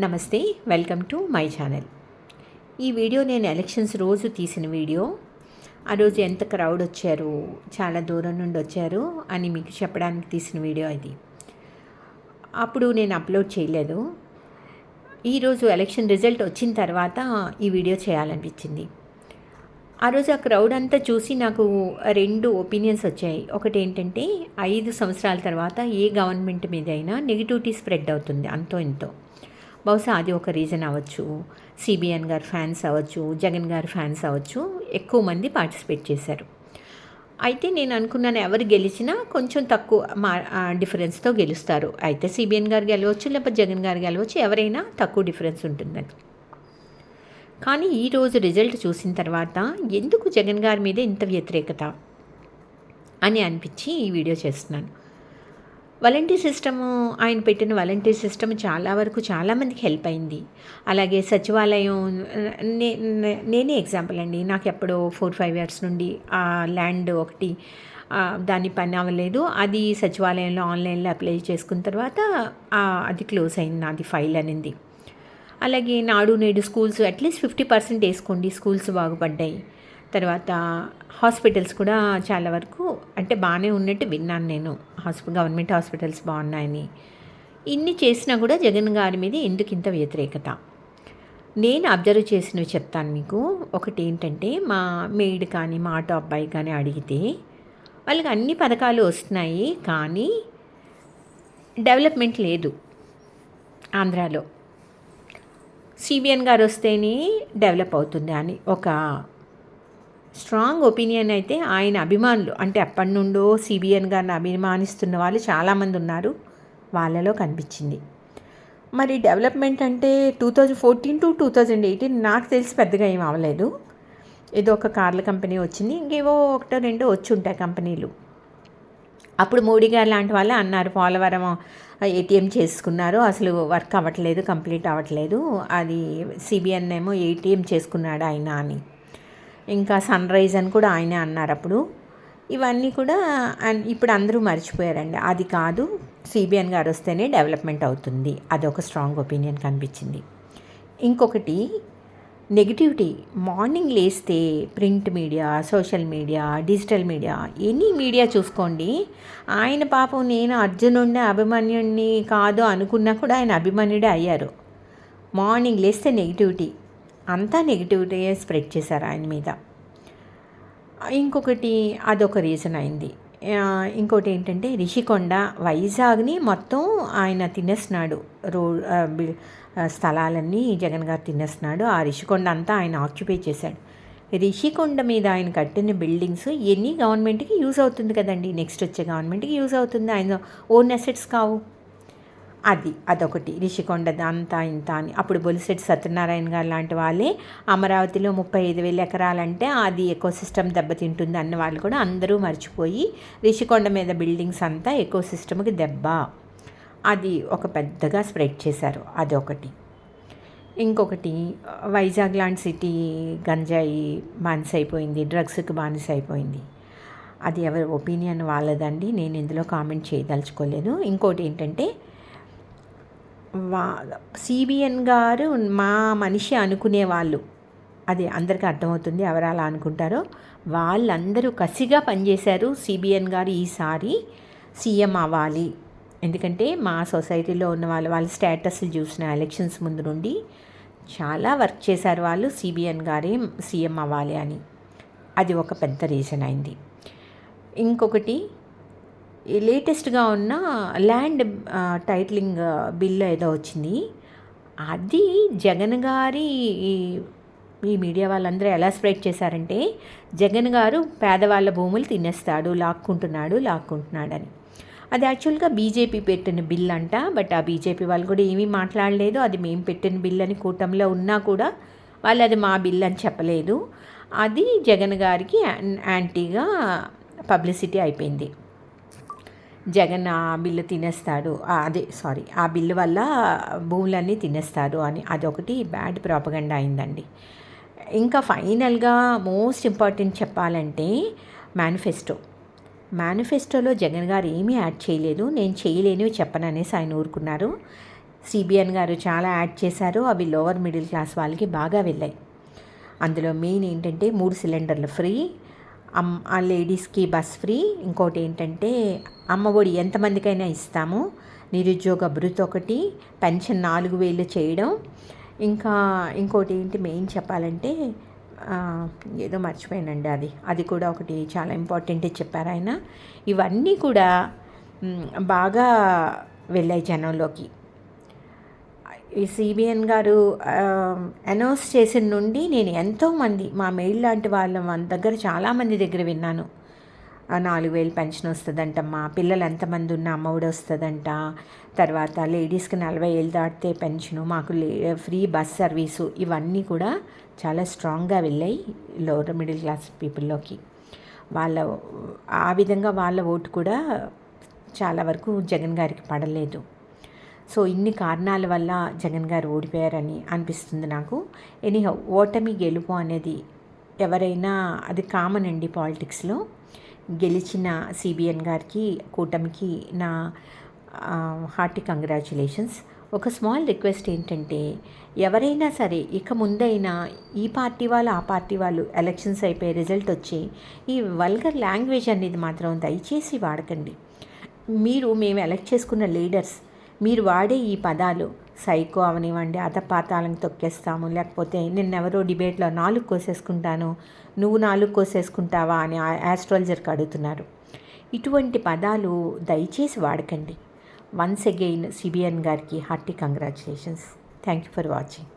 నమస్తే welcome to my channel. ఈ video నేను ఎలక్షన్స్ రోజు తీసిన వీడియో. ఆ రోజు ఎంత క్రౌడ్ వచ్చారు చాలా దూరం నుండి వచ్చారు అని మీకు చెప్పడానికి తీసిన వీడియో ఇది. అప్పుడు నేను అప్లోడ్ చేయలేదు. ఈరోజు ఎలక్షన్ రిజల్ట్ వచ్చిన తర్వాత ఈ వీడియో చేయాలనిపించింది. ఆ రోజు ఆ క్రౌడ్ అంతా చూసి నాకు రెండు ఒపీనియన్స్ వచ్చాయి. ఒకటి ఏంటంటే ఐదు సంవత్సరాల తర్వాత ఏ గవర్నమెంట్ మీదైనా నెగిటివిటీ స్ప్రెడ్ అవుతుంది అంతో ఇంతో. బహుశా అది ఒక రీజన్ అవ్వచ్చు. సిబిఎన్ గారు ఫ్యాన్స్ అవ్వచ్చు జగన్ గారు ఫ్యాన్స్ అవ్వచ్చు ఎక్కువ మంది పార్టిసిపేట్ చేశారు. అయితే నేను అనుకున్నాను ఎవరు గెలిచినా కొంచెం తక్కువ మా డిఫరెన్స్తో గెలుస్తారు. అయితే సిబిఎన్ గారు గెలవచ్చు లేకపోతే జగన్ గారు గెలవచ్చు ఎవరైనా తక్కువ డిఫరెన్స్ ఉంటుందని కానీ ఈరోజు రిజల్ట్ చూసిన తర్వాత ఎందుకు జగన్ గారి మీద ఇంత వ్యతిరేకత అని అనిపించి ఈ వీడియో చేస్తున్నాను. వాలంటీర్ సిస్టము ఆయన పెట్టిన వాలంటీర్ సిస్టమ్ చాలా వరకు చాలామందికి హెల్ప్ అయింది. అలాగే సచివాలయం నే- నేనే ఎగ్జాంపుల్ అండి. నాకు ఎప్పుడో ఫోర్ ఫైవ్ ఇయర్స్ నుండి ఆ ల్యాండ్ ఒకటి దాని పని అవ్వలేదు. అది సచివాలయంలో ఆన్లైన్లో అప్లై చేసుకున్న తర్వాత అది క్లోజ్ అయింది నాది ఫైల్ అనింది. అలాగే Nadu Nedu schools at least fifty percent వేసుకోండి స్కూల్స్ బాగుపడ్డాయి. తర్వాత హాస్పిటల్స్ కూడా చాలా వరకు అంటే బాగానే ఉన్నట్టు విన్నాను నేను. హాస్పి గవర్నమెంట్ హాస్పిటల్స్ బాగున్నాయని. ఇన్ని చేసినా కూడా జగన్ గారి మీద ఎందుకు ఇంత వ్యతిరేకత? నేను అబ్జర్వ్ చేసినవి చెప్తాను మీకు. ఒకటి ఏంటంటే మా మేడ్ కానీ మా ఆటో అబ్బాయి కానీ అడిగితే వాళ్ళకి అన్ని పథకాలు వస్తున్నాయి కానీ డెవలప్మెంట్ లేదు ఆంధ్రాలో. సిబిఎన్ గారు వస్తేనే డెవలప్ అవుతుంది అని ఒక స్ట్రాంగ్ ఒపీనియన్ అయితే ఆయన అభిమానులు. అంటే అప్పటి నుండో సిబిఎన్ గారిని అభిమానిస్తున్న వాళ్ళు చాలామంది ఉన్నారు. వాళ్ళలో కనిపించింది. మరి డెవలప్మెంట్ అంటే two thousand fourteen to two thousand eighteen నాకు తెలిసి పెద్దగా ఏం అవ్వలేదు. ఏదో ఒక కార్ల కంపెనీ వచ్చింది. ఇంకేవో ఒకటో రెండో వచ్చి ఉంటాయి కంపెనీలు. అప్పుడు మోడీ గారు లాంటి వాళ్ళే అన్నారు. పోలవరం ఏటీఎం చేసుకున్నారు. అసలు వర్క్ అవ్వట్లేదు కంప్లీట్ అవ్వట్లేదు. అది సిబిఎన్ ఏమో ఏటీఎం చేసుకున్నాడు ఆయన అని. ఇంకా సన్ రైజ్ అని కూడా ఆయనే అన్నారు అప్పుడు. ఇవన్నీ కూడా ఇప్పుడు అందరూ మర్చిపోయారండి. అది కాదు సిబిఎన్ గారు వస్తేనే డెవలప్మెంట్ అవుతుంది. అదొక స్ట్రాంగ్ ఒపీనియన్ కనిపించింది. ఇంకొకటి నెగిటివిటీ. మార్నింగ్ లేస్తే print media social media digital media any media చూసుకోండి. ఆయన పాపం నేను అర్జునుడిని అభిమన్యుడిని కాదు అనుకున్నా కూడా ఆయన అభిమన్యుడే అయ్యారు. మార్నింగ్ లేస్తే నెగిటివిటీ. అంతా నెగిటివిటీ స్ప్రెడ్ చేశారు ఆయన మీద. ఇంకొకటి అదొక రీజన్ అయింది. ఇంకోటి ఏంటంటే రిషికొండ వైజాగ్ని మొత్తం ఆయన తినేస్తున్నాడు. రో బి- స్థలాలన్నీ జగన్ గారు తినేస్తున్నాడు. ఆ రిషికొండ అంతా ఆయన ఆక్యుపై చేశాడు. రిషికొండ మీద ఆయన కట్టిన బిల్డింగ్స్ ఎన్ని గవర్నమెంట్కి యూజ్ అవుతుంది కదండి? నెక్స్ట్ వచ్చే గవర్నమెంట్కి యూజ్ అవుతుంది. ఆయన ఓన్ అసెట్స్ కావు. అది అదొకటి. రిషికొండ అంతా ఇంత అని. అప్పుడు బొలిశెట్టి సత్యనారాయణ గారు లాంటి వాళ్ళే అమరావతిలో ముప్పై ఐదు వేల ఎకరాలంటే అది ఎకో సిస్టమ్ దెబ్బతింటుంది అన్న వాళ్ళు కూడా అందరూ మర్చిపోయి రిషికొండ మీద బిల్డింగ్స్ అంతా ఎకో సిస్టమ్కి దెబ్బ. అది ఒక పెద్దగా స్ప్రెడ్ చేశారు. అదొకటి. ఇంకొకటి వైజాగ్ లాంటి సిటీ గంజాయి బానిస అయిపోయింది డ్రగ్స్కి బానిస అయిపోయింది అది ఎవరి ఒపీనియన్ వాళ్ళదండి. నేను ఇందులో కామెంట్ చేయదలుచుకోలేదు ఇంకోటి ఏంటంటే వా సిబిఎన్ గారు మా మనిషి అనుకునే వాళ్ళు అది అందరికీ అర్థమవుతుంది ఎవరు అలా అనుకుంటారో. వాళ్ళందరూ కసిగా పనిచేశారు సిబిఎన్ గారు ఈసారి సీఎం అవ్వాలి. ఎందుకంటే మా సొసైటీలో ఉన్న వాళ్ళు వాళ్ళ స్టేటస్లు చూసిన ఎలక్షన్స్ ముందు నుండి చాలా వర్క్ చేశారు వాళ్ళు సిబిఎన్ గారే సీఎం అవ్వాలి అని. అది ఒక పెద్ద రీజన్ అయింది. ఇంకొకటి లేటెస్ట్గా ఉన్న ల్యాండ్ టైట్లింగ్ టైటిలింగ్ బిల్ ఏదో వచ్చింది. అది జగన్ గారి ఈ- మీడియా వాళ్ళందరూ ఎలా స్ప్రెడ్ చేశారంటే జగన్ గారు పేదవాళ్ళ భూములు తినేస్తాడు లాక్కుంటున్నాడు లాక్కుంటున్నాడని. అది యాక్చువల్గా బీజేపీ పెట్టిన బిల్ అంట బట్ ఆ బీజేపీ వాళ్ళు కూడా ఏమీ మాట్లాడలేదు. అది మేము పెట్టిన బిల్ అని కూటమిలో ఉన్నా కూడా వాళ్ళు అది మా బిల్ అని చెప్పలేదు. అది జగన్ గారికి యాంటీగా పబ్లిసిటీ అయిపోయింది. జగన్ ఆ బిల్లు తినేస్తాడు. అదే సారీ ఆ బిల్లు వల్ల భూములన్నీ తినేస్తారు అని అదొకటి బ్యాడ్ ప్రాపగండా అయిందండి. ఇంకా ఫైనల్గా మోస్ట్ ఇంపార్టెంట్ చెప్పాలంటే మేనిఫెస్టో. మేనిఫెస్టోలో జగన్ గారు ఏమీ యాడ్ చేయలేదు. నేను చేయలేనివి చెప్పననేసి ఆయన ఊరుకున్నారు. సిబిఎన్ గారు చాలా యాడ్ చేశారు. అవి లోవర్ మిడిల్ క్లాస్ వాళ్ళకి బాగా వెళ్ళాయి. అందులో మెయిన్ ఏంటంటే మూడు సిలిండర్లు ఫ్రీ అమ్ ఆ లేడీస్కి బస్ ఫ్రీ. ఇంకోటి ఏంటంటే అమ్మ ఒడి ఎంతమందికైనా ఇస్తాము. నిరుద్యోగ భృతి ఒకటి పెన్షన్ నాలుగు వేలు చేయడం. ఇంకా ఇంకోటి ఏంటి మెయిన్ చెప్పాలంటే ఏదో మర్చిపోయానండి అది. అది కూడా ఒకటి చాలా ఇంపార్టెంట్ చెప్పారు ఆయన. ఇవన్నీ కూడా బాగా వెళ్ళాయి జనంలోకి. ఈ సిబిఎన్ గారు అనౌన్స్ చేసిన నుండి నేను ఎంతోమంది మా మెయిల్ లాంటి వాళ్ళ మన దగ్గర చాలామంది దగ్గర విన్నాను. నాలుగు వేలు పెన్షన్ వస్తుందంట మా పిల్లలు ఎంతమంది ఉన్న అమ్మఒడి వస్తుందంట. తర్వాత లేడీస్కి నలభై ఏళ్ళు దాటితే పెన్షను మాకు లే ఫ్రీ బస్ సర్వీసు ఇవన్నీ కూడా చాలా స్ట్రాంగ్గా వెళ్ళాయి లోవర్ మిడిల్ క్లాస్ పీపుల్లోకి వాళ్ళ ఆ విధంగా వాళ్ళ ఓటు కూడా చాలా వరకు జగన్ గారికి పడలేదు. సో ఇన్ని కారణాల వల్ల జగన్ గారు ఓడిపోయారని అనిపిస్తుంది నాకు. ఎనీహౌ ఓటమి గెలుపు అనేది ఎవరైనా అది కామన్ అండి పాలిటిక్స్లో. గెలిచిన సిబిఎన్ గారికి కూటమికి నా హార్టీ కంగ్రాచులేషన్స్. ఒక స్మాల్ రిక్వెస్ట్ ఏంటంటే ఎవరైనా సరే ఇక ముందైనా ఈ పార్టీ వాళ్ళు ఆ పార్టీ వాళ్ళు ఎలక్షన్స్ అయిపోయి రిజల్ట్ వచ్చి ఈ వల్గర్ లాంగ్వేజ్ అనేది మాత్రం దయచేసి వాడకండి. మీరు మేము ఎలక్ట్ చేసుకున్న లీడర్స్ మీరు వాడే ఈ పదాలు సైకో అవనివ్వండి అతపాతాలను తొక్కేస్తాము లేకపోతే నిన్నెవరో డిబేట్లో నాలుగు కోసేసుకుంటాను నువ్వు నాలుగు కోసేసుకుంటావా అని ఆస్ట్రాలజర్కి అడుగుతున్నారు. ఇటువంటి పదాలు దయచేసి వాడకండి. వన్స్ అగైన్ సిబిఎన్ గారికి hearty congratulations. Thank you for watching.